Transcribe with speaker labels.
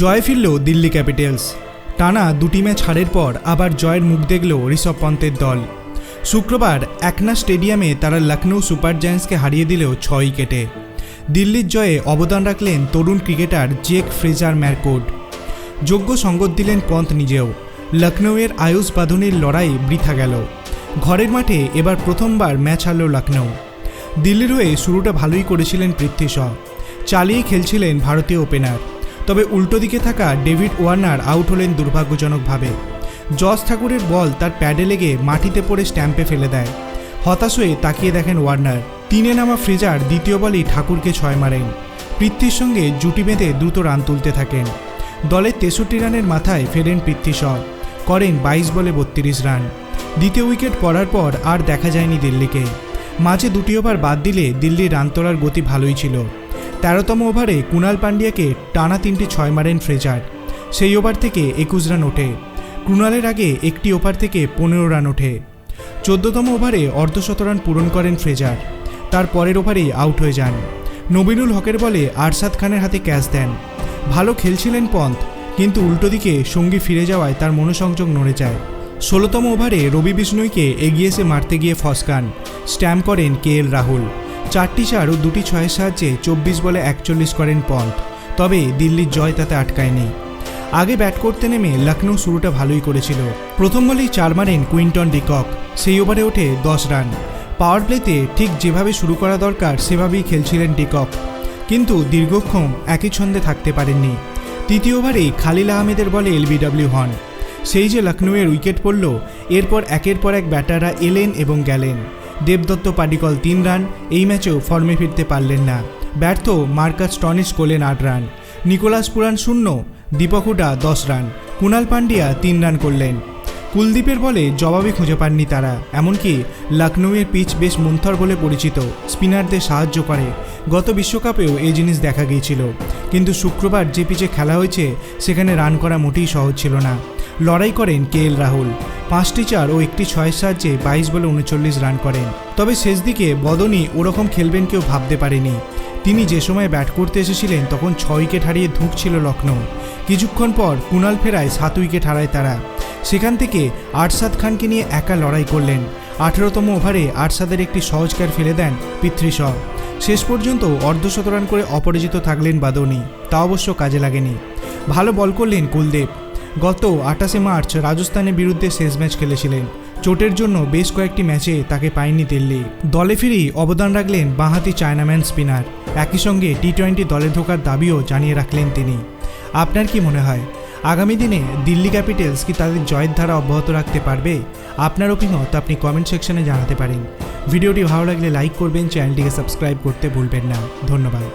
Speaker 1: জয় ফিরল দিল্লি ক্যাপিটালস। টানা দুটি ম্যাচ হারের পর আবার জয়ের মুখ দেখল ঋষভ পন্তের দল। শুক্রবার একনা স্টেডিয়ামে তারা লখনৌ সুপার জায়ান্টসকে হারিয়ে দিলেও ছয় উইকেটে। দিল্লির জয়ে অবদান রাখলেন তরুণ ক্রিকেটার জেক ফ্রেজার ম্যারকোড। যোগ্য সঙ্গত দিলেন পন্থ নিজেও। লখনৌয়ের আয়ুষ বাঁধনের লড়াই বৃথা গেল। ঘরের মাঠে এবার প্রথমবার ম্যাচ হারল লখনৌ দিল্লির হয়ে শুরুটা ভালোই করেছিলেন পৃথ্বী শ। চালিয়ে খেলছিলেন ভারতীয় ওপেনার তবে উল্টো দিকে থাকা ডেভিড ওয়ার্নার আউট হলেন দুর্ভাগ্যজনকভাবে। জস ঠাকুরের বল তার প্যাডে লেগে মাটিতে পড়ে স্ট্যাম্পে ফেলে দেয়। হতাশ হয়ে তাকিয়ে দেখেন ওয়ার্নার। তিনে নামা ফ্রেজার দ্বিতীয় বলেই ঠাকুরকে ছয় মারেন। পৃথ্বীর সঙ্গে জুটি বেঁধে দ্রুত রান তুলতে থাকেন। দলের তেষট্টি রানের মাথায় ফেরেন পৃথ্বী শ। করেন বাইশ বলে বত্রিশ রান। দ্বিতীয় উইকেট পড়ার পর আর দেখা যায়নি দিল্লিকে। মাঝে দুটি ওভার বাদ দিলে দিল্লির রান তোলার গতি ভালোই ছিল। তেরোতম ওভারে কুণাল পান্ডিয়াকে টানা তিনটি ছয় মারেন ফ্রেজার। সেই ওভার থেকে একুশ রান ওঠে। কুণালের আগে একটি ওভার থেকে পনেরো রান ওঠে। চোদ্দতম ওভারে অর্ধশত রান পূরণ করেন ফ্রেজার। তার পরের ওভারেই আউট হয়ে যান। নবীনুল হকের বলে আরশাদ খানের হাতে ক্যাচ দেন। ভালো খেলছিলেন পন্থ, কিন্তু উল্টো দিকে সঙ্গী ফিরে যাওয়ায় তার মনোসংযোগ নড়ে যায়। ষোলোতম ওভারে রবি বিষ্ণুইকে এগিয়ে এসে মারতে গিয়ে ফসকান। স্ট্যাম্প করেন কে এল রাহুল। চারটি চার ও দুটি ছয়ের সাহায্যে চব্বিশ বলে একচল্লিশ করেন পন্থ তবে দিল্লির জয় তাতে আটকায়নি। আগে ব্যাট করতে নেমে লখনৌ শুরুটা ভালোই করেছিল। প্রথম বলেই চার মারেন কুইন্টন ডিকক সেই ওভারে ওঠে দশ রান। পাওয়ার প্লেতে ঠিক যেভাবে শুরু করা দরকার, সেভাবেই খেলছিলেন ডিকক কিন্তু দীর্ঘক্ষণ একই ছন্দে থাকতে পারেননি। তৃতীয় ওভারেই খালিল আহমেদের বলে এলবিডব্লিউ হন। সেই যে লখনৌয়ের উইকেট পড়ল, এরপর একের পর এক ব্যাটাররা এলেন এবং গেলেন। দেবদত্ত পাডিকল তিন রান, এই ম্যাচেও ফর্মে ফিরতে পারলেন না। ব্যর্থ মার্কাস টনিস করলেন আট রান, নিকোলাস পুরান শূন্য, দীপক হুডা দশ রান কুণাল পান্ডিয়া তিন রান করলেন। কুলদীপের বলে জবাবে খুঁজে পাননি তারা, এমনকি লখনৌয়ের পিচ বেশ মন্থর বলে পরিচিত, স্পিনারদের সাহায্য করে। গত বিশ্বকাপেও এই জিনিস দেখা গিয়েছিল, কিন্তু শুক্রবার যে পিচে খেলা হয়েছে, সেখানে রান করা মোটেই সহজ ছিল না। লড়াই করেন কে এল রাহুল। পাঁচটি চার ও একটি ছয়ের সাহায্যে বাইশ বলে উনচল্লিশ রান করেন। তবে শেষ দিকে বদনি ওরকম খেলবেন কেউ ভাবতে পারেনি। তিনি যে সময় ব্যাট করতে এসেছিলেন, তখন ছ উইকেট হারিয়ে ধুঁকছিল লখনৌ কিছুক্ষণ পর কুণাল ফেরায় সাত উইকেট হারায় তারা। সেখান থেকে আরশাদ খানকে নিয়ে একা লড়াই করলেন। আঠেরোতম ওভারে আরশাদের একটি সহজ ক্যার ফেলে দেন পিতৃ শ শেষ পর্যন্ত অর্ধশত রান করে অপরাজিত থাকলেন বাদনি। তা অবশ্য কাজে লাগেনি। ভালো বল করলেন কুলদেব গত আঠাশে মার্চ রাজস্থানের বিরুদ্ধে শেষ ম্যাচ খেলেছিলেন। চোটের জন্য বেশ কয়েকটি ম্যাচে তাকে পায়নি দিল্লি। দলে ফিরেই অবদান রাখলেন বাঁহাতি চায়নাম্যান স্পিনার। একই সঙ্গে টি টোয়েন্টি দলে ঢোকার দাবিও জানিয়ে রাখলেন তিনি। আপনার কি মনে হয়, আগামী দিনে দিল্লি ক্যাপিটালস কি তাদের জয়ের ধারা অব্যাহত রাখতে পারবে? আপনার অভিমত আপনি কমেন্ট সেকশনে জানাতে পারেন। ভিডিওটি ভালো লাগলে লাইক করবেন, চ্যানেলটিকে সাবস্ক্রাইব করতে ভুলবেন না। ধন্যবাদ।